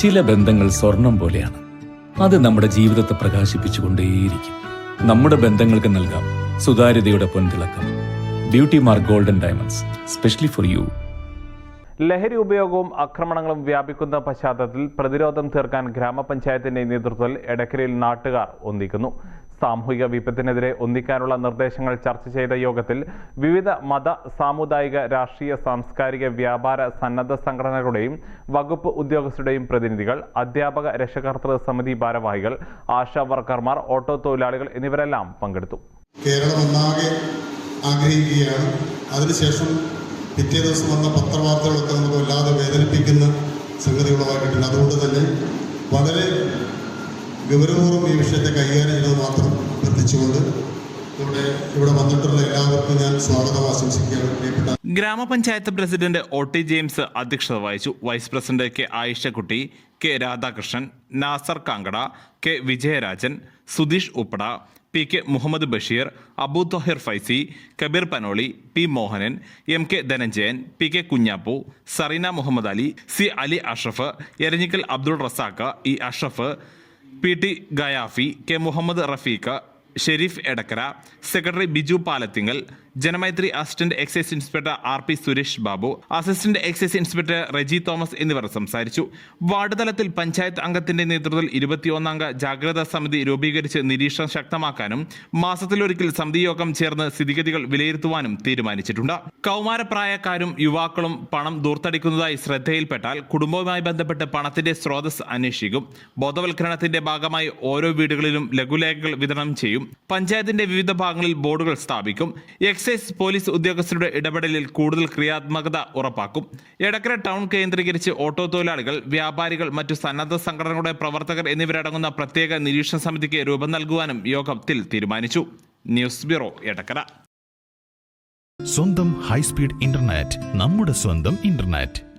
ചില ബന്ധങ്ങൾ സ്വർണം പോലെയാണ്. അത് നമ്മുടെ ജീവിതത്തെ പ്രകാശിപ്പിച്ചുകൊണ്ടേയിരിക്കും. നമ്മുടെ ബന്ധങ്ങൾക്ക് നൽകാം സുതാര്യതയുടെ പൊൻതിളക്കം. Beauty mark golden diamonds specially for you ലഹരി ഉപയോഗവും ആക്രമണങ്ങളും വ്യാപിക്കുന്ന പശ്ചാത്തലത്തിൽ പ്രതിരോധം തീർക്കാൻ ഗ്രാമപഞ്ചായത്തിന്റെ നേതൃത്വത്തിൽ എടക്കരയിൽ നാട്ടുകാർ ഒന്നിക്കുന്നു. സാമൂഹിക വിപത്തിനെതിരെ ഒന്നിക്കാനുള്ള നിർദ്ദേശങ്ങൾ ചർച്ച ചെയ്ത യോഗത്തിൽ വിവിധ മത സാമുദായിക രാഷ്ട്രീയ സാംസ്കാരിക വ്യാപാര സന്നദ്ധ സംഘടനകളുടെയും വകുപ്പ് ഉദ്യോഗസ്ഥരുടെയും പ്രതിനിധികൾ അധ്യാപക രക്ഷകർത്തൃ സമിതി ഭാരവാഹികൾ ആശാ വർക്കർമാർ ഓട്ടോ തൊഴിലാളികൾ എന്നിവരെല്ലാം പങ്കെടുത്തു. കേരളം ആഗ്രഹിക്കുകയാണ്. അതിനുശേഷം പിറ്റേ ദിവസം വന്ന പത്രവാർത്തകളൊക്കെ നമുക്ക് വല്ലാതെ വേദനിപ്പിക്കുന്ന സംഗതികളുമായിട്ടുണ്ട്. അതുകൊണ്ട് തന്നെ വളരെ ഗൗരവപൂർവം ഈ വിഷയത്തെ കൈകാര്യം ചെയ്തത് മാത്രം ഇവിടെ ഇവിടെ വന്നിട്ടുള്ള എല്ലാവർക്കും ഞാൻ സ്വാഗതം ആശംസിക്കുകയാണ്. ഗ്രാമപഞ്ചായത്ത് പ്രസിഡന്റ് ഒ ടി ജെയിംസ് അധ്യക്ഷത വഹിച്ചു. Vice president K Ayishakutty K Radhakrishnan Nasar Kankada K Vijayarajan Sudheesh Uppada P K Muhammad Basheer Abu Thohir Faizy Kabeer Panoli P Mohanan M K Dhananjayan P K Kunjappu Sareena Muhammad Ali C Ali Ashraf Eranhikkal Abdul Razaq E Ashraf P T Gayafi K Muhammad Rafeeq Shareef Edakkara secretary Biju Palathinkal Janamaithri assistant excise inspector R P Suresh Babu assistant excise inspector Reji Thomas എന്നിവർ സംസാരിച്ചു. Ward തലത്തിൽ പഞ്ചായത്ത് അംഗത്തിന്റെ നേതൃത്വത്തിൽ ഇരുപത്തിയൊന്നംഗ ജാഗ്രതാ സമിതി രൂപീകരിച്ച് നിരീക്ഷണം ശക്തമാക്കാനും മാസത്തിലൊരിക്കൽ സമിതി യോഗം ചേർന്ന് സ്ഥിതിഗതികൾ വിലയിരുത്തുവാനും തീരുമാനിച്ചിട്ടുണ്ട്. കൗമാരപ്രായക്കാരും യുവാക്കളും പണം ദൂർത്തടിക്കുന്നതായി ശ്രദ്ധയിൽപ്പെട്ടാൽ കുടുംബവുമായി ബന്ധപ്പെട്ട് പണത്തിന്റെ സ്രോതസ് അന്വേഷിക്കും. ബോധവൽക്കരണത്തിന്റെ ഭാഗമായി ഓരോ വീടുകളിലും ലഘുലേഖകൾ വിതരണം ചെയ്യും. പഞ്ചായത്തിന്റെ വിവിധ ഭാഗങ്ങളിൽ ബോർഡുകൾ സ്ഥാപിക്കും. എക്സൈസ് പോലീസ് ഉദ്യോഗസ്ഥരുടെ ഇടപെടലിൽ കൂടുതൽ ക്രിയാത്മകത ഉറപ്പാക്കും. എടക്കര ടൗൺ കേന്ദ്രീകരിച്ച് ഓട്ടോ തൊഴിലാളികൾ വ്യാപാരികൾ മറ്റു സന്നദ്ധ സംഘടനകളുടെ പ്രവർത്തകർ എന്നിവരടങ്ങുന്ന പ്രത്യേക നിരീക്ഷണ സമിതിക്ക് രൂപം നൽകുവാനും യോഗത്തിൽ തീരുമാനിച്ചു. News bureau Edakkara. സ്വന്തം ഹൈസ്പീഡ് ഇന്റർനെറ്റ് നമ്മുടെ സ്വന്തം ഇന്റർനെറ്റ്.